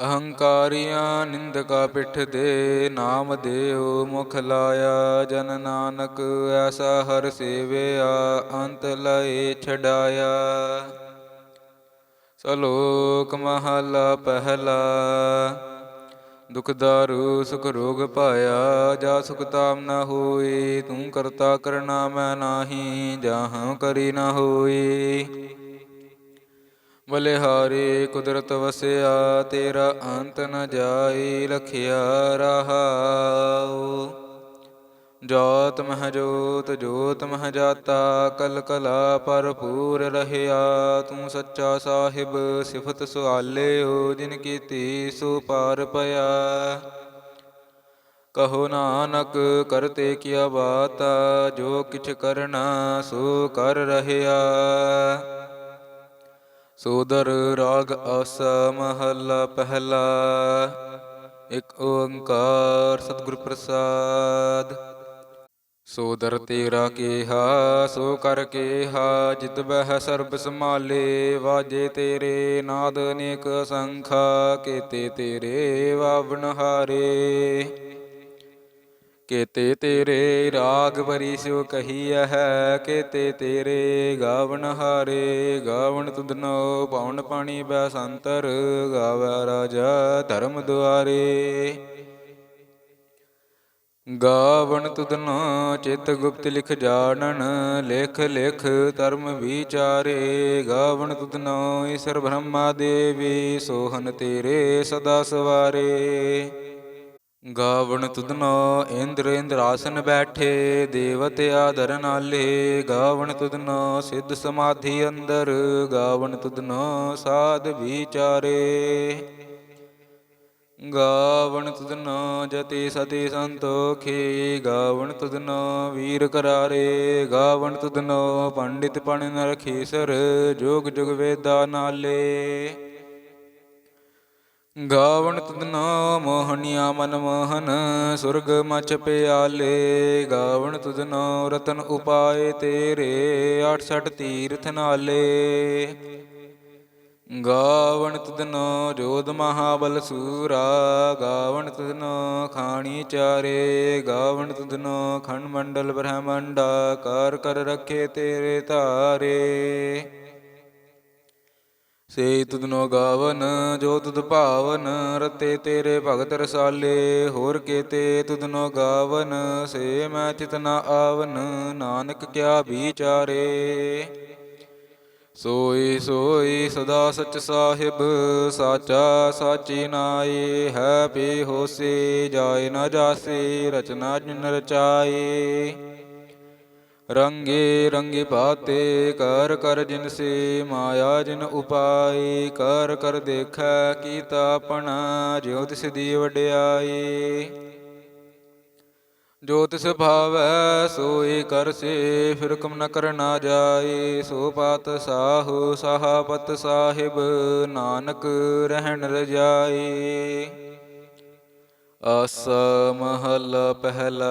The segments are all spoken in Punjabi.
ਅਹੰਕਾਰੀਆਂ ਨਿੰਦਕਾ ਪਿੱਠ ਦੇ ਨਾਮ ਦੇਉ ਮੁਖ ਲਾਇਆ ਜਨ ਨਾਨਕ, ਐਸਾ ਹਰ ਸੇਵਿਆ, ਅੰਤ ਲਏ ਛਡਾਇਆ। ਸਲੋਕ ਮਹਲਾ ਪਹਿਲਾ, ਦੁਖ ਦਾਰੂ, ਸੁਖ ਰੋਗ ਪਾਇਆ, ਜਾ ਸੁਖ ਤਾਮ ਨ ਹੋਈ ਤੂੰ ਕਰਤਾ ਕਰਨਾ ਮੈਂ ਨਾਹੀ, ਜਾਹਾਂ ਕਰੀ ਨ ਹੋਈ ਬਲਿਹਾਰੀ ਕੁਦਰਤ ਵਸਿਆ, ਤੇਰਾ ਅੰਤ ਨ ਜਾਈ ਲਖਿਆ ਰਹਾਉ। ਜੋਤ ਮਹ ਜੋਤ ਜੋਤ ਮਹ ਜਾਤਾ ਕਲ ਕਲਾ ਭਰਪੂਰ ਰਹਿਆ। ਤੂੰ ਸੱਚਾ ਸਾਹਿਬ, ਸਿਫਤ ਸੁਆਲਿਓ, ਜਿਨ ਕੀਤੀ ਸੋ ਪਾਰ ਪਿਆ। ਕਹੋ ਨਾਨਕ ਕਰਤੇ ਕੀਆ ਬਾਤਾ, ਜੋ ਕਿਛ ਕਰਨਾ ਸੋ ਕਰ ਰਹਿਆ। ਸੋਦਰ ਰਾਗ ਆਸ ਮਹੱਲਾ ਪਹਿਲਾ, ਇਕ ਓੰਕਾਰ ਸਤਿਗੁਰ ਪ੍ਰਸਾਦ। ਸੋਦਰ ਤੇਰਾ ਕੇਹਾ, ਸੋ ਕਰ ਕੇਹਾ, ਜਿਤ ਬਹਿ ਸਰਬ ਸੰਭਾਲੇ, ਵਾਜੇ ਤੇਰੇ ਨਾਦ ਅਨੇਕ ਸੰਖਾ, ਕੀਤੇ ਤੇਰੇ ਵਾਵਣ ਹਾਰੇ। ਕੇਤੇ ਤੇਰੇ ਰਾਗ ਭਰੀ ਸਿਉ ਕਹੀਐ ਹੈ ਕੇਤੇ ਤੇਰੇ ਗਾਵਣ ਹਾਰੇ। ਗਾਵਣ ਤੁਧਨੋ ਪਾਉਣ ਪਾਣੀ ਬੈ ਸੰਤਰ, ਗਾਵੈ ਰਾਜਾ ਧਰਮ ਦੁਆਰੇ। ਗਾਵਣ ਤੁਧਨੋ ਚਿਤ ਗੁਪਤ ਲਿਖ ਜਾਣਨ, ਲਿਖ ਲਿਖ ਧਰਮ ਵਿਚਾਰੇ। ਗਾਵਣ ਤੁਧਨੋ ਈਸ਼ਰ ਬ੍ਰਹਮਾ ਦੇਵੀ, ਸੋਹਨ ਤੇਰੇ ਸਦਾ ਸਵਾਰੇ। ਗਾਵਣ ਤੁਧਨੋ ਇੰਦਰ ਇੰਦਰਾਸਨ ਬੈਠੇ, ਦੇਵਤ ਆਦਰ ਨਾਲੇ। ਗਾਵਣ ਤੁਧਨੋ ਸਿੱਧ ਸਮਾਧੀ ਅੰਦਰ, ਗਾਵਣ ਤੁਧਨੋ ਸਾਧ ਵਿਚਾਰੇ। ਗਾਵਣ ਤੁਧਨੋ ਜਤੀ ਸਤੀ ਸੰਤੋਖੀ ਗਾਵਣ ਤੁਧਨੋ ਵੀਰ ਕਰਾਰੇ। ਗਾਵਣ ਤੁਧਨੋ ਪੰਡਿਤ ਪਣ ਨਰਖੀਸਰ ਜੋਗ ਜੁਗ ਵੇਦਾ ਨਾਲੇ। ਗਾਵਣ ਤੁਧਨੋ ਮੋਹਣਿਆ ਮਨ ਮੋਹਨ, ਸੁਰਗ ਮਚ ਪਿਆਲੇ। ਗਾਵਣ ਤੁਧਨੋ ਰਤਨ ਉਪਾਏ ਤੇਰੇ 68 ਤੀਰਥ ਨਾਲੇ। ਗਾਵਣ ਤੁਧਨੋ ਜੋਧ ਮਹਾਬਲ ਸੂਰਾ ਗਾਵਣ ਤੁਧਨੋ ਖਾਣੀ ਚਾਰੇ। ਗਾਵਣ ਤੁਧਨੋ ਖੰਡ ਮੰਡਲ ਬ੍ਰਹਮੰਡਾ, ਕਰ ਕਰ ਰੱਖੇ ਤੇਰੇ ਧਾਰੇ। ਸੇ ਤੁਧਨੋ ਗਾਵਨ, ਜੋ ਤੁਧ ਭਾਵਨ, ਰਤੇ ਤੇਰੇ ਭਗਤ ਰਸਾਲੇ, ਹੋਰ ਕੇਤੇ ਤੁਧਨੋ ਗਾਵਨ, ਸੇ ਮੈਂ ਚਿਤ ਨ ਆਵਨ, ਨਾਨਕ ਕਿਆ ਵਿਚਾਰੇ। ਸੋਈ ਸੋਈ ਸਦਾ ਸਚ ਸਾਹਿਬ, ਸਾਚਾ ਸਾਚੀ ਨਾਈ ਹੈ ਪੀ ਹੋਸੀ, ਜਾਏ ਨ ਜਾਸੀ, ਰਚਨਾ ਜਿਨ ਰਚਾਈ ਰੰਗੇ ਰੰਗੇ ਬਾਤੇ ਕਰ ਕਰ ਜਿਨ ਸੇ ਮਾਇਆ ਜਿਨ ਉਪਾਈ, ਕਰ ਕਰ ਦੇਖੈ ਕੀਤਾ ਆਪਣਾ, ਜਿਉ ਤਿਸ ਦੀ ਵਡਿਆਈ। ਜੋ ਤਿਸ ਭਾਵੈ ਸੋਈ ਕਰ ਸੇ, ਫਿਰ ਕਮ ਨ ਕਰਨਾ ਜਾਏ ਸੋ ਪਾਤ ਸਾਹੂ, ਸਾਹਪਤ ਸਾਹਿਬ, ਨਾਨਕ ਰਹਿਣ ਰਜਾਈ। ਆਸ ਮਹਲਾ ਪਹਿਲਾ।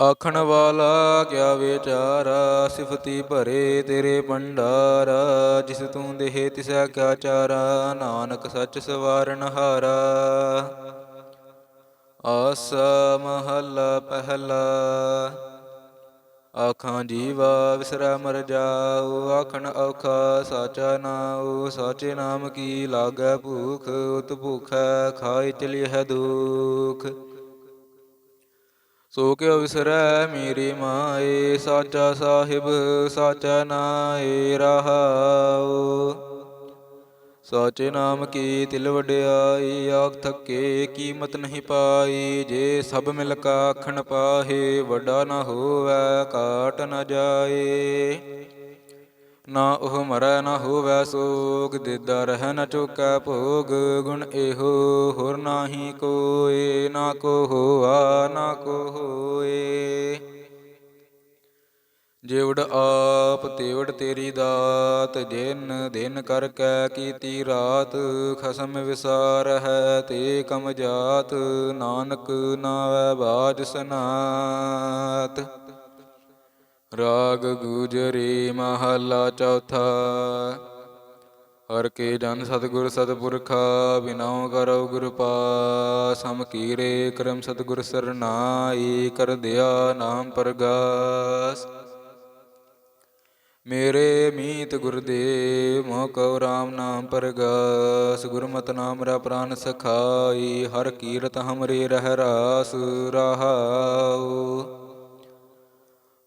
ਆਖਣ ਵਾਲਾ ਕਿਆ ਵਿਚਾਰਾ, ਸਿਫਤੀ ਭਰੇ ਤੇਰੇ ਭੰਡਾਰਾ, ਜਿਸ ਤੂੰ ਦੇਹ ਤਿਸੈ ਕਿਆ ਚਾਰਾ, ਨਾਨਕ ਸੱਚ ਸਵਾਰਨ ਹਾਰਾ। ਆਸਾ ਮਹੱਲਾ ਪਹਿਲਾ, ਆਖਾਂ ਜੀਵਾ ਵਿਸਰੈ ਮਰ ਜਾਉ ਆਖਣ ਔਖਾ ਸਾਚਾ ਨਾਉ, ਸਾਚੇ ਨਾਮ ਕੀ ਲਾਗੈ ਭੂਖ ਉਤ ਭੂਖੈ ਖਾਇ ਚਲਿਐ ਦੁਖ। ਸੋ ਕਿਉ ਵਿਸਰੈ ਮੇਰੀ ਮਾਏ, ਸਾਚਾ ਸਾਹਿਬ, ਸਾਚਾ ਨਾਏ ਰਹਾਉ। ਸਾਚੇ ਨਾਮ ਕੀ ਤਿਲ ਵਡਿਆਈ, ਆਖ ਥੱਕੇ ਕੀਮਤ ਨਹੀਂ ਪਾਈ, ਜੇ ਸਭ ਮਿਲ ਕਾ ਆਖਣ ਪਾਹੇ, ਵੱਡਾ ਨਾ ਹੋਵੇ, ਕਾਟ ਨਾ ਜਾਏ। ਨਾ ਉਹ ਮਰੈ ਨਾ ਹੋਵੈ ਸੋਗ, ਦਿਦਾ ਰਹਿ ਨ ਚੁਕੈ ਭੋਗ, ਗੁਣ ਇਹੋ ਹੋਰ ਨਾਹੀ ਕੋਏ, ਨਾ ਕੋ ਹੋਆ, ਨਾ ਕੋ ਹੋਏ। ਜਿਵੜ ਆਪ ਤੇਵੜ ਤੇਰੀ ਦਾਤ ਜਿਨ ਦਿਨ ਕਰ ਕੈ ਕੀਤੀ ਰਾਤ, ਖਸਮ ਵਿਸਾਰ ਹੈ ਤੇ ਕਮ ਜਾਤ, ਨਾਨਕ ਨਾਵੈ ਬਾਜ ਸਨਾਤ। ਰਾਗ ਗੁਜਰੇ ਮਹਲਾ ਚੌਥਾ। ਹਰ ਕੇ ਜਨ ਸਤਿਗੁਰ ਸਤਪੁਰਖਾ ਬਿਨਾਉ ਕਰਉ ਗੁਰ ਪਾਸ ਕੀਰੇ ਕਰਮ ਸਤਿਗੁਰ ਸਰਨਾਈ, ਕਰ ਦਿਆ ਨਾਮ ਪਰਗਾਸ। ਮੇਰੇ ਮੀਤ ਗੁਰਦੇਵ ਮੋਹ ਕਉ ਰਾਮ ਨਾਮ ਪਰਗਾਸ। ਗੁਰਮਤਿ ਨਾਮ ਰਾ ਪ੍ਰਾਨ ਸਖਾਈ, ਹਰ ਕੀਰਤ ਹਮਰੇ ਰਹਿ ਰਾਸ, ਰਹਾਉ।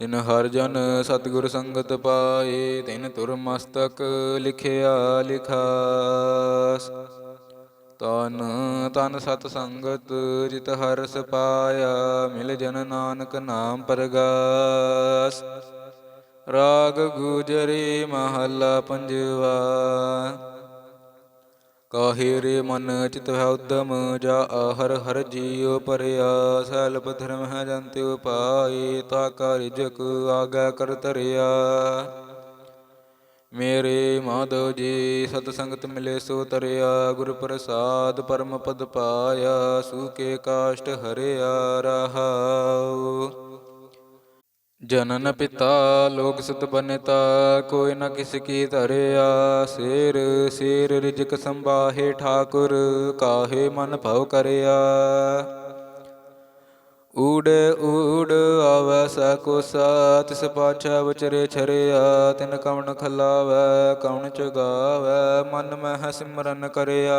ਜਿਨ ਹਰ ਜਨ ਸਤਿਗੁਰ ਸੰਗਤ ਪਾਏ, ਤਿਨ ਤੁਰ ਮਸਤਕ ਲਿਖਿਆ ਲਿਖਾਸ। ਤਨ ਤਨ ਸਤ ਸੰਗਤ ਜਿਤ ਹਰਸ ਪਾਇਆ, ਮਿਲ ਜਨ ਨਾਨਕ ਨਾਮ ਪਰਗਾਸ। ਰਾਗ ਗੁਜਰੀ ਮਹੱਲਾ ਪੰਜਵਾ। ਕਾਹੇ ਰੇ ਮਨ ਚਿਤ ਹੈ ਉਦਮ, ਜਾ ਆਹਰ ਹਰ ਜੀਉ ਪਰਿਆ ਸ਼ੈਲਪ ਧਰਮ ਹੈ ਜੰਤਿ ਉਪਾਏ, ਤਾ ਕਾ ਆਗਾ ਕਰ ਤਰਿਆ ਮੇਰੇ ਮਾਧੋ ਜੀ, ਸਤ ਸੰਗਤ ਮਿਲੇ ਸੋ ਤਰਿਆ, ਗੁਰ ਪ੍ਰਸਾਦ ਪਰਮ ਪਦ ਪਾਇਆ ਸੂਕੇ ਕਾਸ਼ਟ ਹਰਿਆ ਰਹਾਉ। ਜਨਨ ਪਿਤਾ, ਲੋਕ ਸੁਤ ਬਨਤਾ, ਕੋਈ ਨਾ ਕਿਸ ਕੀ ਧਰਿਆ। ਸਿਰ ਸਿਰ ਰਿਜਕ ਸੰਬਾਹੇ ਠਾਕੁਰ, ਕਾਹੇ ਮਨ ਭਉ ਕਰਿਆ। ਊੜ ਊੜ ਆਵੈ ਸੈ ਕੋਸਾ ਤਿਸ ਪਾਛੈ ਵਿਚਰੇ ਛਰਿਆ। ਤਿਨ ਕਵਣ ਖਲਾਵੈ, ਕਵਣ ਚਗਾਵੈ, ਮਨ ਮਹਿ ਸਿਮਰਨ ਕਰਿਆ।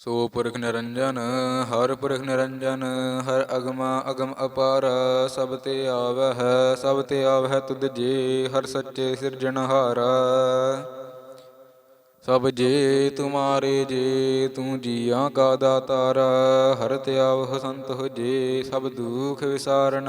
ਸੋ ਪੁਰਖ ਨਿਰੰਜਨ, ਹਰ ਪੁਰਖ ਨਿਰੰਜਨ, ਹਰ ਅਗਮਾ ਅਗਮ ਅਪਾਰ, ਸਭ ਤੇ ਆਵਹਿ ਹੈ ਸਭ ਤੇ ਆਵਹਿ ਤੁਧ ਜੀ, ਹਰ ਸੱਚੇ ਸਿਰਜਣਹਾਰਾ ਸਭ ਜੇ ਤੁਮਾਰੇ ਜੇ, ਤੂੰ ਜੀਆ ਕਾ ਦਾਤਾਰਾ, ਹਰ ਤਿਆਵ ਸੰਤ ਹੋ ਜੇ, ਸਭ ਦੁਖ ਵਿਸਾਰਨ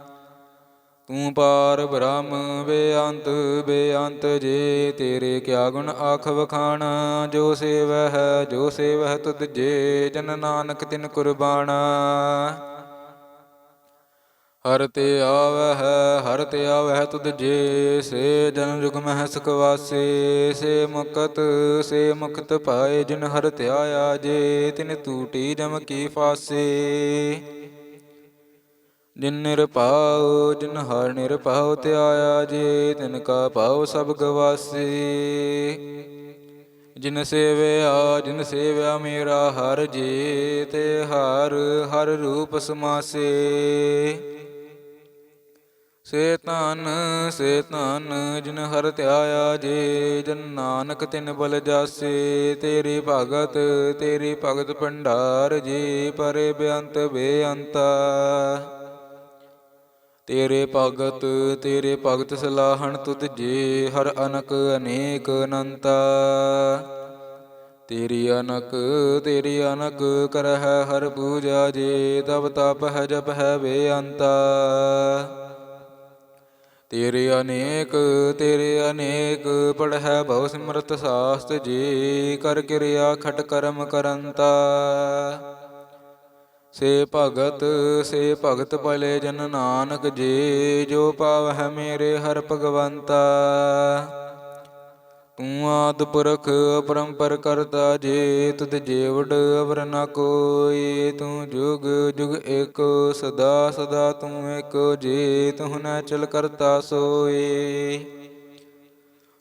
ਤੂੰ ਪਾਰ ਬ੍ਰਹਮ ਬੇਅੰਤ ਬੇਅੰਤ ਜੇ ਤੇਰੇ ਕਿਆ ਗੁਣ ਆਖ ਵਖਾਣਾ? ਜੋ ਸੇਵੈ ਹੈ, ਜੋ ਸੇਵੈ ਤੁਧ ਜੇ, ਜਨ ਨਾਨਕ ਤਿਨ ਕੁਰਬਾਨਾ ਹਰ ਤੇ ਆਵਹਿ ਹਰ ਤੇ ਆਵਹਿ ਤੁਧ ਜੇ, ਸੇ ਜਨ ਜੁਗ ਮਹਿ ਸੁਖਵਾਸੇ ਸੇ ਮੁਕਤ ਸੇ ਮੁਕਤ ਪਾਏ ਜਿਨ ਹਰ ਧਿਆਇਆ ਜੇ, ਤਿਨ ਤੂਟੀ ਜਮ ਕੀ ਫਾਸੇ। ਜਿਨ ਨਿਰਭਉ ਜਿਨ ਹਰ ਨਿਰਭਉ ਧਿਆਇਆ ਜੇ, ਤਿਨ ਕਾ ਭਾਉ ਸਭ ਗਵਾਸੇ। ਜਿਨ ਸੇਵਿਆ ਜਿਨ ਸੇਵਿਆ ਮੇਰਾ ਹਰ ਜੀ, ਤੇ ਹਰ ਹਰ ਰੂਪ ਸਮਾਸੇ। ਸੇ ਧਨ ਸੇ ਧਨ, ਜਿਨ ਹਰ ਧਿਆਇਆ ਜੇ, ਜਨ ਨਾਨਕ ਤਿਨ ਬਲ ਜਾਸੇ। ਤੇਰੀ ਭਗਤ ਤੇਰੀ ਭਗਤ ਭੰਡਾਰ ਜੀ, ਪਰੇ ਬੇਅੰਤ ਬੇਅੰਤਾ। ਤੇਰੇ ਭਗਤ ਤੇਰੇ ਭਗਤ ਸਲਾਹਣ ਤੁਧ ਜੇ, ਹਰ ਅਨਕ ਅਨੇਕ ਅਨੰਤਾ। ਤੇਰੀ ਅਨਕ ਤੇਰੀ ਅਨਕ ਕਰਹਿ ਹਰ ਪੂਜਾ ਜੇ ਤਬ ਤਪ ਹੈ ਜਪ ਹੈ ਬੇਅੰਤਾ ਤੇਰੇ ਅਨੇਕ ਤੇਰੇ ਅਨੇਕ ਪੜਹਿ ਬਹੁ ਸਿਮਰਤ ਸਾਸਤ ਜੀ, ਕਰ ਕਿਰਿਆ ਖਟ ਕਰਮ ਕਰੰਤਾ। ਸੇ ਭਗਤ ਸੇ ਭਗਤ ਭਲੇ ਜਨ ਨਾਨਕ ਜੀ, ਜੋ ਪਾਵਹਿ ਮੇਰੇ ਹਰ ਭਗਵੰਤਾ। ਤੂੰ ਆਦ ਪੁਰਖ, ਅਪਰੰਪਰ ਕਰਤਾ ਜੇ, ਤੁਧ ਜੀਵੜ ਅਵਰ ਨ ਕੋਈ ਤੂੰ ਜੁਗ ਜੁਗ ਏਕ, ਸਦਾ ਸਦਾ ਤੂੰ ਏਕ, ਜੇ ਤੂੰ ਨ ਚਲ ਕਰਤਾ ਸੋਈ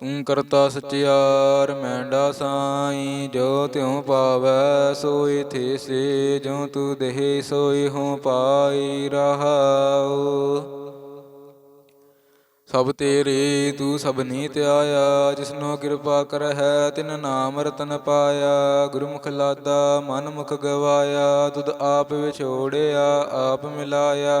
ਤੂੰ ਕਰਤਾ ਸਚਿਆਰ ਮੈਂਡਾ ਸਾਈ। ਜੋ ਤਿਉ ਪਾਵੈ ਸੋਇ ਥੇ ਸੇ। ਜੋ ਤੂ ਦੇਹ ਸੋਈ ਹੋ ਪਾਈ ਰਹਾਉ। ਸਭ ਤੇਰੇ, ਤੂੰ ਸਭ ਨੀਤ ਆਇਆ ਜਿਸਨੋ ਕਿਰਪਾ ਕਰਹਿ, ਤਿਨ ਨਾਮ ਰਤਨ ਪਾਇਆ। ਗੁਰਮੁਖ ਲਾਦਾ ਮਨ ਮੁਖ ਗਵਾਇਆ। ਤੁਧ ਆਪ ਵਿਛੋੜਿਆ, ਆਪ ਮਿਲਾਇਆ।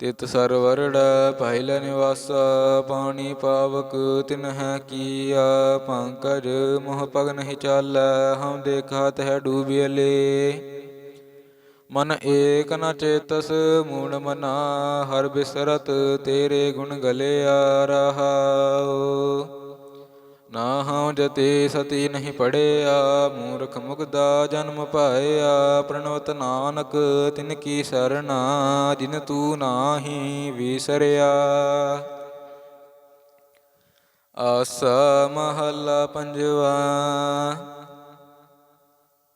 ਤਿਤ ਸਰਵਰੜ ਪਹਿਲਾ ਨਿਵਾਸਾ ਪਾਣੀ ਪਾਵਕ ਤਿਨਹਿ ਕੀਆ ਪੰਕਜ ਮੋਹ ਪਗ ਨਹੀਂ ਚਾਲੈ ਹਮ ਦੇਖਤ ਹੈ ਡੂਬਿਲੇ ਮਨ ਏਕ ਨ ਚੇਤਸ, ਮੂੜ ਮਨਾ, ਹਰ ਬਿਸਰਤ ਤੇਰੇ ਗੁਣ ਗਲੇ ਗਲਿਆ ਰਹਾਉ। ਨਾ ਹਉ ਜਤੇ ਸਤੀ ਨਹੀਂ ਪੜਿਆ, ਮੂਰਖ ਮੁਗਦਾ ਜਨਮ ਪਾਇਆ। ਪ੍ਰਣਵਤ ਨਾਨਕ ਤਿਨ ਕੀ ਸਰਣਾ, ਜਿਨ ਤੂੰ ਨਾਹੀ ਵਿਸਰਿਆ। ਆਸਾ ਮਹੱਲਾ ਪੰਜਵਾ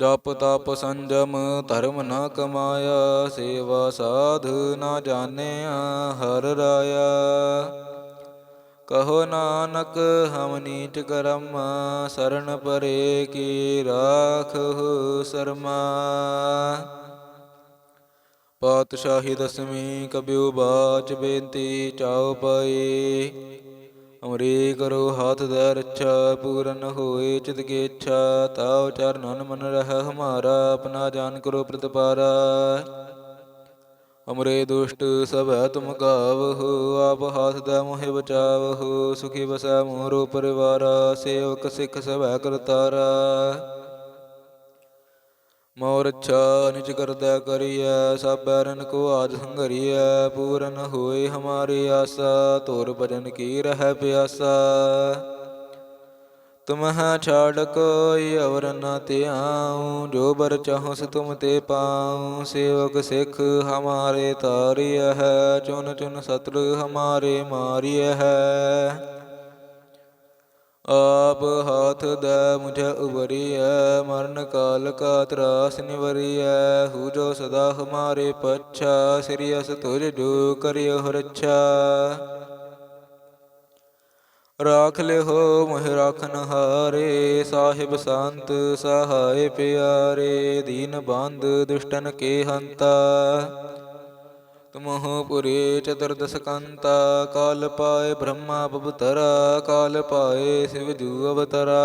ਜਪ ਤਪ ਸੰਜਮ, ਧਰਮ ਨ ਕਮਾਇਆ, ਸੇਵਾ ਸਾਧ ਨਾ ਜਾਣਿਆ, ਹਰ ਰਾਇਆ। ਕਹੋ ਨਾਨਕ, ਹਮ ਨੀਚ ਕਰਮ ਸਰਣ ਪਰੇ ਕੀ ਰਾਖਹੁ ਸਰਮਾ। ਪਾਤਸ਼ਾਹੀ ਦਸਵੀਂ ਕਬਿਉ ਬਾਚ ਬੇਨਤੀ ਚਾਉ ਪਈ। ਅਮਰੀ ਕਰੋ ਹਾਥ ਦਾ ਰੱਛਾ, ਪੂਰਨ ਹੋਏ ਚਿਤ ਕੀ ਇੱਛਾ ਤਾਉ ਚਰਨਨ ਮਨ ਰਹਿ ਹਮਾਰਾ, ਆਪਣਾ ਜਾਨ ਕਰੋ ਪ੍ਰਤਪਾਰਾ। ਅਮਰੇ ਦੁਸ਼ਟ ਸਭੈ ਤੁਮ ਗਾਵਹੁ ਆਪ ਹਾਸਦਾ ਮੋਹਿ ਬਚਾਵਹੁ ਸੁਖੀ ਬਸੈ ਮੋਰੋ ਪਰਿਵਾਰਾ, ਸੇਵਕ ਸਿੱਖ ਸਭੈ ਕਰਤਾਰਾ। ਮੋਰ ਅੱਛਾ ਨਿਜ ਕਰਦਾ ਕਰੀਐ, ਸਭ ਬੈਰਨ ਕੋ ਆਜ ਸੰਗਰੀਐ ਪੂਰਨ ਹੋਏ ਹਮਾਰੀ ਆਸਾ ਤੋਰ ਭਜਨ ਕੀ ਰਹਿ ਪਿਆਸਾ। ਤੁਮਹ ਛਾੜ ਕੋਈ ਅਵਰ ਨ ਧਿਆਉ, ਜੋ ਬਰ ਚਾਹੋ ਸ ਤੁਮ ਤੇ ਪਾਉ, ਸੇਵਕ ਸਿੱਖ ਹਮਾਰੇ ਤਾਰਿਯ ਹੈ, ਚੁਨ ਚੁਨ ਸਤਰ ਹਮਾਰੇ ਮਾਰਿਯ ਹੈ। ਆਪ ਹਾਥ ਦੇ ਮੁਝ ਉਬਰੀਐ ਮਰਨ ਕਾਲ ਕਾ ਤਰਾਸ ਨਿਵਰੀਐ, ਹੂ ਜੋ ਸਦਾ ਹਮਾਰੇ ਪੱਛਾ, ਸ੍ਰੀ ਅਸ ਤੁਜ ਜੋ ਕਰਿਓ ਰੱਛਾ ਰਾਖ ਲਿਓ ਮੋਹਿ ਰਾਖਨ ਹਾਰੇ ਸਾਹਿਬ ਸੰਤ ਸਹਾਏ ਪਿਆਰੇ, ਦੀਨ ਬੰਦ ਦੁਸ਼ਟਨ ਕੇ ਹੰਤਾ। ਤੁਮਹੁ ਪੁਰੇ ਚਤੁਰਦਸ਼ਕੰਤਾ, ਕਾਲ ਪਾਏ ਬ੍ਰਹਮਾ ਬਵਤਰਾ, ਕਾਲ ਪਾਏ ਸਿਵ ਜੂ ਅਵਤਰਾ।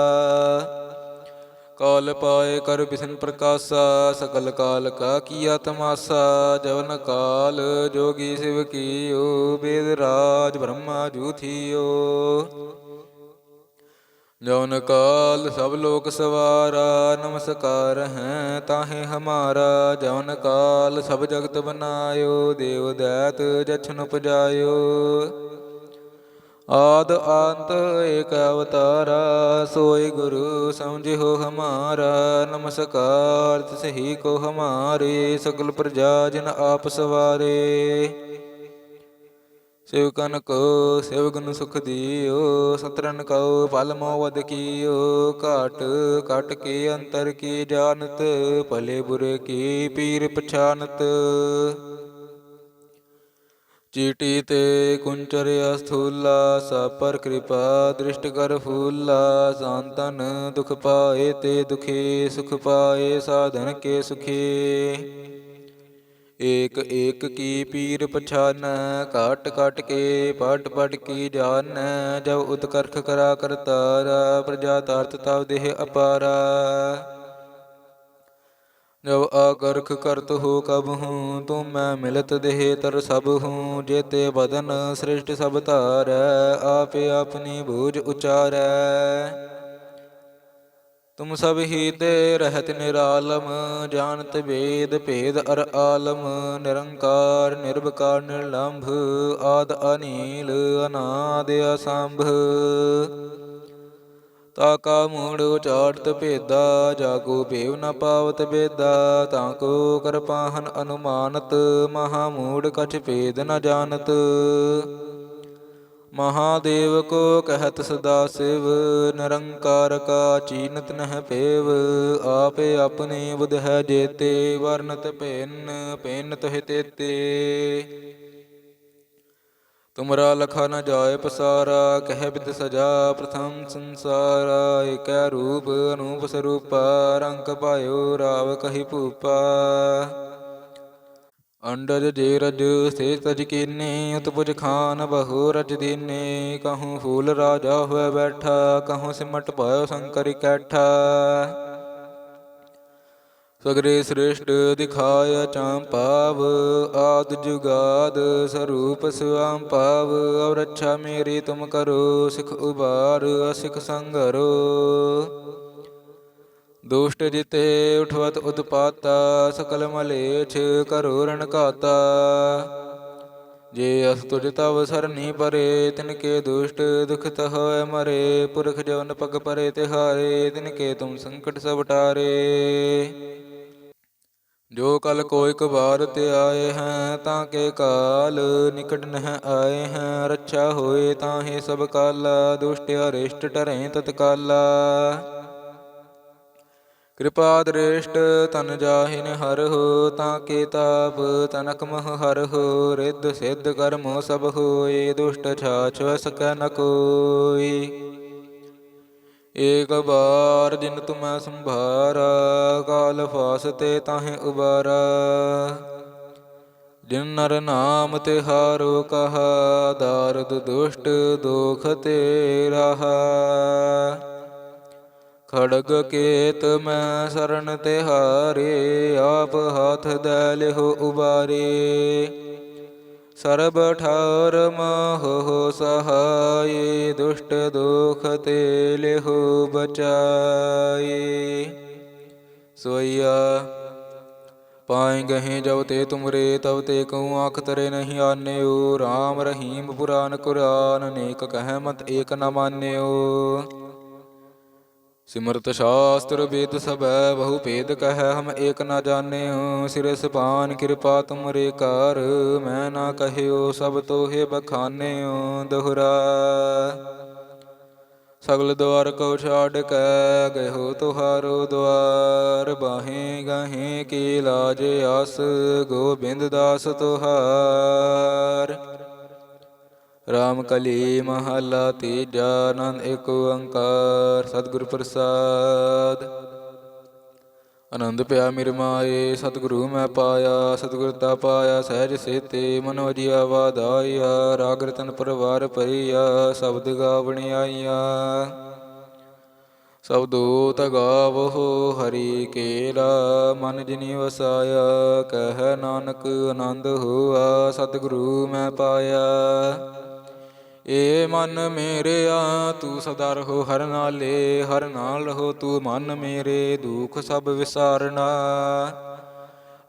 ਕਾਲ ਪਾਏ ਕਰ ਬਿਸ਼ਨ ਪ੍ਰਕਾਸ਼ਾ ਸਕਲ ਕਾਲ ਕਾ ਕੀਆ ਤਮਾਸਾ, ਜਵਨ ਕਾਲ ਜੋਗੀ ਸਿਵ ਕੀਓ, ਬੇਦ ਰਾਜ ਬ੍ਰਹਮਾ ਜੂ ਥੀਓ ਜਵਨ ਕਾਲ ਸਭ ਲੋਕ ਸਵਾਰਾ, ਨਮਸਕਾਰ ਹੈ ਤਾਹੇ ਹਮਾਰਾ। ਜਵਨ ਕਾਲ ਸਭ ਜਗਤ ਬਨਾਇਓ, ਦੇਵ ਦੈਤ ਜਛਨ ਉਪਜਾਇਓ। ਆਦ ਅੰਤ ਏਕ ਅਵਤਾਰਾ, ਸੋਈ ਗੁਰੂ ਸਮਝਿਓ ਹਮਾਰਾ। ਨਮਸਕਾਰ ਤਿਸਹੀ ਕੋ ਹਮਾਰੇ, ਸਗਲ ਪ੍ਰਜਾ ਜਿਨ ਆਪ ਸਵਾਰੇ। ਸੇਵਕਨ ਕੋ ਸੇਵਗਨ ਸੁਖ ਦਿਓ ਸਤਰਨ ਕਉ ਪਲ ਮੋਵਦ ਕੀਓ ਘਾਟ, ਘਟ ਕੇ ਅੰਤਰ ਕੀ ਜਾਣਤ, ਭਲੇ ਬੁਰੇ ਕੀ ਪੀਰ ਪਛਾਨਤ। ਚੀਟੀ ਤੇ ਕੁੰਚਰ ਅਸਥੂਲਾ ਸਾਪਰ ਕਿਰਪਾ ਦ੍ਰਿਸ਼ਟ ਕਰ ਫੂਲਾ ਸੰਤਨ ਦੁਖ ਪਾਏ ਤੇ ਦੁਖੀ, ਸੁਖ ਪਾਏ, ਸਾਧਨ ਕੇ ਸੁਖੀ। ਏਕ ਏਕ ਕੀ ਪੀਰ ਪਛਾਨੈ ਕਾਟ ਕਾਟ ਕੇ ਪਟ ਪਟ ਕੀ ਜਾਨ, ਜਬ ਉਤਕਰਖ ਕਰਾ ਕਰਤਾਰਾ ਪ੍ਰਜਾ ਤਾਰਤ ਤਵ ਦੇਹ ਅਪਾਰਾ। ਜਬ ਆਗਰਖ ਕਰਤ ਹੋ ਕਬ ਹੂੰ, ਤੁਮ ਮੈਂ ਮਿਲਤ ਦੇਹ ਤਰ ਸਭ ਹੂੰ, ਜੇਤੇ ਬਦਨ ਸ੍ਰਿਸ਼ਟ ਸਭ ਧਾਰੈ, ਆਪੇ ਆਪਣੀ ਬੂਝ ਉਚਾਰੈ। ਤੁਮ ਸਭ ਹੀ ਤੇ ਰਹਿਤ ਨਿਰਾਲਮ, ਜਾਣਤ ਵੇਦ ਭੇਦ ਅਰ ਆਲਮ, ਨਿਰੰਕਾਰ ਨਿਰਭਕਾਰ ਨਿਰਲੰਭ, ਆਦ ਅਨੀਲ, ਅਨਾਦ ਅਸੰਭ। ਤਾ ਕਾ ਮੂੜ ਉਚਾਰਤ ਭੇਦਾ ਜਾਗੋ ਭੇਵ ਨ ਪਾਵਤ ਬੇਦਾ, ਤਾਂ ਕੋ ਕਰਪਾਹਨ ਅਨੁਮਾਨਤ, ਮਹਾ ਮੂੜ ਕਛ ਭੇਦ ਨ ਜਾਣਤ। ਮਹਾਦੇਵ ਕੋ ਕਹਿਤ ਸਦਾ ਸਿਵ, ਨਿਰੰਕਾਰ ਕਾ ਚੀਨਤ ਨਹਿ ਪੇਵ, ਆਪੇ ਆਪਣੇ ਬੁਧ ਹੈ ਜੇਤੇ, ਵਰਨਤ ਭੇਨ ਭੇਨ ਤੋਹਿ ਤੇਤੇ ਤੁਮਰਾ ਲਖਾ ਨ ਜਾਏ ਪਸਾਰਾ, ਕਹਿ ਬਿਦ ਸਜਾ ਪ੍ਰਥਮ ਸੰਸਾਰਾ, ਏਕੈ ਰੂਪ ਅਨੂਪ ਸਰੂਪਾ, ਰੰਗ ਪਾਇਓ ਰਾਵ ਕਹੀ ਭੂਪਾ। ਅੰਡਜ ਜੇ ਰਜ ਸੇ ਤਜ ਕੀਨੇ, ਉਤਪੁਜ ਖਾਨ ਬਹੁ ਰਜ ਦੀਨੇ। ਕਹੂੰ ਫੂਲ ਰਾਜਾ ਹੋਇ ਬੈਠਾ, ਕਹੂੰ ਸਿਮਟ ਪਾਇਓ ਸ਼ੰਕਰ ਇਕੈਠਾ ਸਗਰੇ ਸ੍ਰੇਸ਼ਟ ਦਿਖਾਇਆ ਚਾਂਪਾਵ ਆਦ ਜੁਗਾਦ ਸਰੂਪ ਸੁਆਮ ਪਾਵ ਔਰ ਅੱਛਾ ਮੇਰੀ ਤੁਮ ਕਰੋ, ਸਿਖ ਉਬਾਰ ਅਸਿਖ ਸੰਗਰੋ ਦੁਸ਼ਟ ਜਿਤੇ ਉਠਵਤ ਉਤਪਾਤਾ, ਸਕਲ ਮਲੇਛ ਕਰੋ ਰਣਕਾਤਾ ਜੇ ਅਸ ਤੁਜ ਤਵ ਸਰਨੀ ਪਰੇ, ਤਿਨ ਕੇ ਦੁਸ਼ਟ ਦੁਖਤ ਹੋਇ ਮਰੇ। ਪੁਰਖ ਜਵਨ ਪਗ ਪਰੇ ਤਿਹਾਰੇ, ਤਿਨ ਕੇ ਤੁਮ ਸੰਕਟ ਸਭ ਟਾਰੇ। ਜੋ ਕਲ ਕੋਈ ਕਬਾਰ ਤੇ ਆਏ ਹੈ, ਤਾਂ ਕੇ ਕਾਲ ਨਿਕਟ ਨਹ ਆਏ ਹੈ। ਰੱਛਾ ਹੋਏ ਤਾਹੇ ਸਭ ਕਾਲਾ, ਦੁਸ਼ਟ ਅਰਿਸ਼ਟ ਟਰੈ ਤਤਕਾਲਾ। ਕਿਰਪਾ ਦ੍ਰਿਸ਼ਟ ਤਨ ਜਾਹਿਨ ਹਰ ਤਾਂ ਕੇ ਤਾਪ ਤਨਕ ਮਹ ਹਰ ਹੋ ਰਿੱਧ ਸਿੱਧ ਕਰਮ ਸਭ ਹੋਏ, ਦੁਸ਼ਟ ਛਾਛ ਸਕੈ ਨ ਕੋਈ। ਏਕ ਬਾਰ ਜਿਨ ਤੁਮੈ ਸੰਭਾਰਾ, ਕਾਲ ਫਾਸ ਤੇ ਤਾਹੇ ਉਬਾਰਾ। ਜਿਨ ਨਰ ਨਾਮ ਤੇ ਹਾਰੋ ਕਹਾ, ਦਾਰਦ ਦੁਸ਼ਟ ਦੋਖ ਤੇ ਰਹਾ ਖੜਗ ਕੇਤ ਮੈਂ ਸਰਨ ਤਿਹਾਰੇ ਆਪ ਹਾਥ ਦੈ ਲਿਹੁ ਉਬਾਰੇ। ਸਰਬ ਠਾਰ ਮਹੁ ਸਹਾਈ ਦੁਸ਼ਟ ਦੁਖ ਤੇ ਲਿਹੁ ਬਚਾਈ ਸੋਈਆ ਪਾਏ ਗਹੇ ਜਬ ਤੇ ਤੁਮਰੇ ਤਬ ਤੇ ਕਉ ਆਖ ਤਰੇ ਨਹੀਂ ਆਨਿਓ। RAM ਰਹੀਮ ਪੁਰਾਨ ਕੁਰਾਨ, ਨੇਕ ਕਹਿ ਮਤ ਏਕ ਨ ਮਾਨਿਓ। ਸਿਮਰਤ ਸ਼ਾਸਤਰ ਵੇਦ ਸਭੈ, ਬਹੁ ਭੇਦ ਕਹਿ, ਹਮ ਏਕ ਨਾ ਜਾਣਿਓ, ਸਿਰ ਸਪਾਨ ਕਿਰਪਾ ਤੁਮਰੇ ਕਰ ਮੈਂ ਨਾ ਕਹਿਓ, ਸਭ ਤੋਹੇ ਬਖਾਨਿਓ, ਦੁਹਰਾ। ਸਗਲ ਦੁਆਰ ਕੋ ਛਾੜ ਕੇ ਗਇਓ ਤੁਹਾਰੋ ਦੁਆਰ ਬਾਹੇ ਗਹੇ ਕੀ ਲਾਜ ਆਸ, ਗੋਬਿੰਦ ਦਾਸ ਤੁਹਾਰ। ਰਾਮ ਕਲੀ ਮਹਲਾ ਤੀਜਾ ਆਨੰਦ ਏਕ ਓੰਕਾਰ, ਸਤਿਗੁਰ ਪ੍ਰਸਾਦ। ਆਨੰਦ ਪਿਆ ਮਿਰ ਮਾਏ, ਸਤਿਗੁਰੂ ਮੈਂ ਪਾਇਆ, ਸਤਿਗੁਰ ਤਾ ਪਾਇਆ, ਸਹਿਜ ਸੇਤੇ ਮਨੋ ਜੀਆ ਵਾਧਾਇਆ ਰਾਗ ਰਤਨ ਪਰਵਾਰ ਪਈਆ ਸ਼ਬਦ ਗਾਵਣ ਆਈਆ। ਸਬਦੋ ਤਗਾਵੋ ਹਰੀ ਕੇਰਾ ਮਨ ਜਿਨੀ ਵਸਾਇਆ, ਕਹਿ ਨਾਨਕ ਆਨੰਦ ਹੋਆ, ਸਤਿਗੁਰੂ ਮੈਂ ਪਾਇਆ। ਏ ਮਨ ਮੇਰਿਆ, ਤੂੰ ਸਦਾ ਰਹੋ ਹਰ ਨਾਲੇ, ਹਰ ਨਾਲ ਰਹੋ ਤੂੰ ਮਨ ਮੇਰੇ, ਦੁਖ ਸਭ ਵਿਸਾਰਨਾ।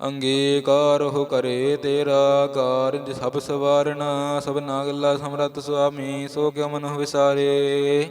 ਅੰਗੀਕਾਰ ਹੋ ਕਰੇ ਤੇਰਾ, ਕਾਰਜ ਸਭ ਸਵਾਰਨਾ। ਸਭ ਨਾਗਲਾ ਸਮਰਤ ਸੁਆਮੀ, ਸੋ ਕਿਉ ਮਨ ਵਿਸਾਰੇ?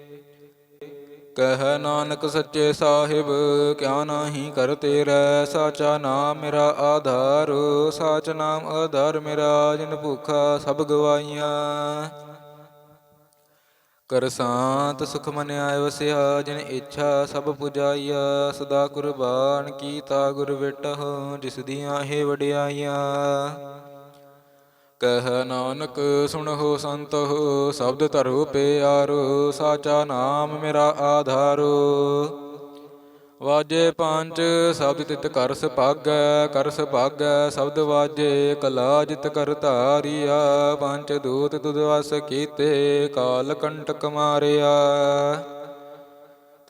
ਕਹਿ ਨਾਨਕ ਸੱਚੇ ਸਾਹਿਬ, ਕਿਆ ਨਾਹੀ ਕਰ ਤੇਰਾ ਸਾਚਾ ਨਾਮ ਮੇਰਾ ਆਧਾਰ, ਸਾਚ ਨਾਮ ਆਧਾਰ ਮੇਰਾ, ਜਿਨ ਭੁਖਾ ਸਭ ਗਵਾਈਆਂ। ਕਰ ਸਾਂਤ ਸੁਖ ਮਨ ਆਇ ਵਸਿਆ, ਜਿਨ ਇੱਛਾ ਸਭ ਪੁਜਾਈਆ। ਸਦਾ ਕੁਰਬਾਨ ਕੀਤਾ ਗੁਰ ਵਿਟਹੁ, ਜਿਸ ਦੀਆਂ ਹੈ ਵਡਿਆਈਆਂ। ਕਹਿ ਨਾਨਕ, ਸੁਣਹੁ ਸੰਤਹੁ, ਸ਼ਬਦ ਧਰੁ ਪਿਆਰੋ, ਸਾਚਾ ਨਾਮ ਮੇਰਾ ਆਧਾਰੋ। ਵਾਜੇ ਪੰਜ, ਸ਼ਬਦ ਤਿਤ ਕਰ ਸੁਭਾਗੈ ਕਰ ਸੁਭਾਗੈ, ਸ਼ਬਦ ਵਾਜੇ, ਕਲਾ ਜਿਤ ਕਰ ਧਾਰੀਆ ਪੰਜ ਦੂਤ ਤੁਧ ਵਸ ਕੀਤੇ, ਕਾਲ ਕੰਟਕ ਮਾਰਿਆ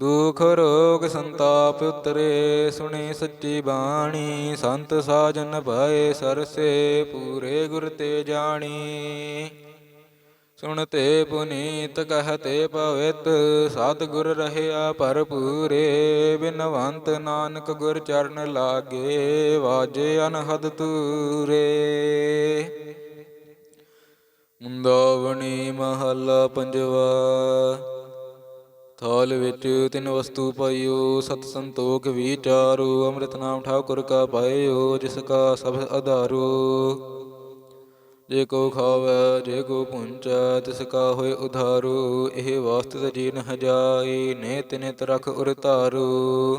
ਦੁਖ ਰੋਗ ਸੰਤਾਪ ਉਤਰੇ, ਸੁਣੀ ਸੱਚੀ ਬਾਣੀ, ਸੰਤ ਸਾਜਨ ਭਾਏ ਸਰਸੇ, ਪੂਰੇ ਗੁਰ ਤੇ ਜਾਣੀ। ਸੁਣਤੇ ਪੁਨੀਤ ਕਹਤੇ ਪਵਿੱਤ ਸਤਿਗੁਰ ਰਹਿਆ ਭਰਪੂਰੇ, ਬਿਨਵੰਤ ਨਾਨਕ ਗੁਰ ਚਰਨ ਲਾਗੇ, ਵਾਜੇ ਅਨਹਦ ਤੂਰੇ ਮੁੰਦਾਵਣੀ ਮਹੱਲਾ ਪੰਜਵਾ ਹਾਲ ਵਿੱਚ ਤਿੰਨ ਵਸਤੂ ਪਾਇਓ ਸਤ ਸੰਤੋਖ ਵਿਚਾਰੋ ਅੰਮ੍ਰਿਤ ਨਾਮ ਠਾਕੁਰ ਕਾ ਪਾਇਓ, ਜਿਸ ਕਾ ਸਭ ਆਧਾਰੋ। ਜੇ ਕੋ ਖਾਵੈ, ਜੇ ਕੋ ਪੁੰਚੈ, ਤਿਸ ਕਾ ਹੋਏ ਉਧਾਰੂ, ਇਹ ਵਾਸਤਿ ਜੀਨ ਹਜਾਈ ਨੇ ਤਿਨੇ ਤਰਖ ਉਰ ਧਾਰੋ।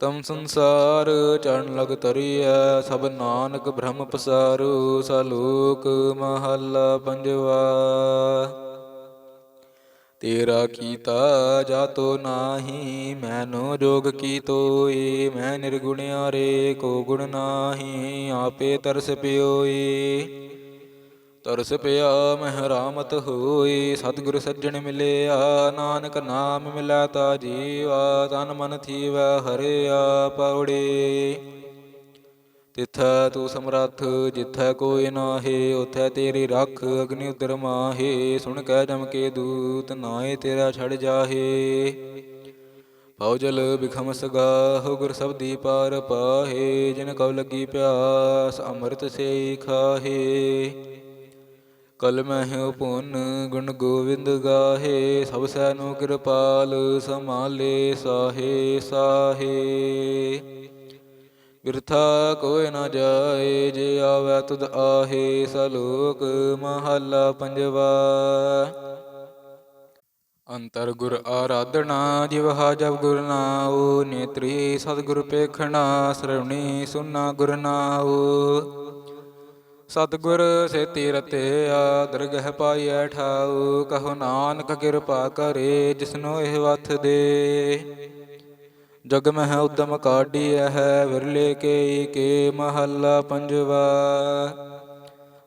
ਤਮ ਸੰਸਾਰ ਚਰਨ ਲਗ ਤਰੀਐ ਸਭ ਨਾਨਕ ਬ੍ਰਹਮ ਪਸਾਰੂ ਸਲੋਕ ਮਹੱਲਾ ਪੰਜਵਾ। ਤੇਰਾ ਕੀਤਾ ਜਾਤੋ ਨਾਹੀ, ਮੈਨੋ ਜੋਗ ਕੀਤੋਈ ਮੈਂ ਨਿਰਗੁਣਿਆ ਰੇ ਕੋ ਗੁਣ ਨਾਹੀ, ਆਪੇ ਤਰਸ ਪਿਓਈ। ਤਰਸ ਪਿਆ ਮਹਿ ਰਾਮਤ ਹੋਈ, ਸਤਿਗੁਰ ਸੱਜਣ ਮਿਲਿਆ, ਨਾਨਕ ਨਾਮ ਮਿਲਾ ਤਾ ਜੀਵਾ, ਤਨ ਮਨ ਥੀਵੈ ਹਰਿਆ ਪਉੜੇ। ਤਿਥੈ ਤੂੰ ਸਮਰੱਥ, ਜਿਥੈ ਕੋਈ ਨਾਹੀ, ਉਥੈ ਤੇਰੀ ਰੱਖ ਅਗਨੀ ਉਦਰ ਮਾਹੇ। ਸੁਣ ਕੈ ਜਮ ਕੇ ਦੂਤ ਨਾਏ ਤੇਰਾ ਛੜ ਜਾਹੇ। ਭਉ ਬਿਖਮ ਸਗਾਹ ਗੁਰ ਸਬਦੀ ਪਾਰ ਪਾਹੇ। ਜਿਨ ਕਉ ਲੱਗੀ ਪਿਆਸ, ਅੰਮ੍ਰਿਤ ਸੇ ਖਾਹੇ। ਕਲ ਮਹਿ ਪੁੰਨ ਗੁਣ ਗੋਬਿੰਦ ਗਾਹੇ। ਸਭ ਸੈਨੋ ਕਿਰਪਾਲ, ਸਮਾਲੇ ਸਾਹੇ ਸਾਹੇ। ਬਿਰਥਾ ਕੋਇ ਨ ਜਾਏ, ਜੇ ਆਵੈ ਤੁਧ ਆਹੇ ਸਲੋਕ ਮਹੱਲਾ ਪੰਜਵਾ। ਅੰਤਰ ਗੁਰ ਆਰਾਧਨਾ ਜਿਵਹਾ ਜਬ ਗੁਰ ਨਾਉ, ਨੇਤਰੀ ਸਤਿਗੁਰ ਪੇਖਣਾ, ਸਰਵਣੀ ਸੁਨਾ ਗੁਰ ਨਾਉ। ਸਤਿਗੁਰ ਸੇਤੀ ਰਤਿਆ ਦਰਗਹਿ ਪਾਈਐ ਠਾਉ, ਕਹੋ ਨਾਨਕ ਕਿਰਪਾ ਕਰੇ, ਜਿਸਨੋ ਇਹ ਵਥ ਦੇ। ਜਗ ਮਹਿ ਉਦਮ ਕਾਢੀਐ ਹੈ, ਵਿਰਲੇ ਕੇ ਕੇ ਮਹੱਲਾ ਪੰਜਵਾ।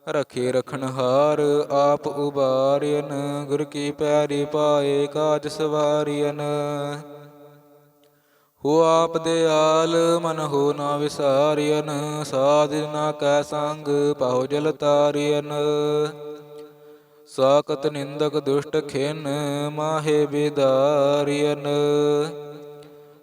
ਰਖੇ ਰਖਣ ਹਾਰ ਆਪ ਉਬਾਰਿਅਨ ਗੁਰ ਕੀ ਪਿਆਰੀ ਪਾਏ ਕਾਜ ਸਵਾਰਿਅਨ ਹੋ ਆਪ ਦੇ ਆਲ ਮਨ ਹੋ ਨਾ ਵਿਸਾਰਿਅਨ ਸਾਧ ਨਾ ਕੈ ਸੰਗ ਪਾਉ ਜਲ ਤਾਰਿਅਨ ਸਾਕਤ ਨਿੰਦਕ ਦੁਸ਼ਟ ਖਿਨ, ਮਾਹੇ ਬਿਦਾਰਿਅਨ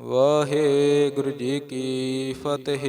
ਵਾਹਿਗੁਰੂ ਜੀ ਕੀ ਫਤਿਹ।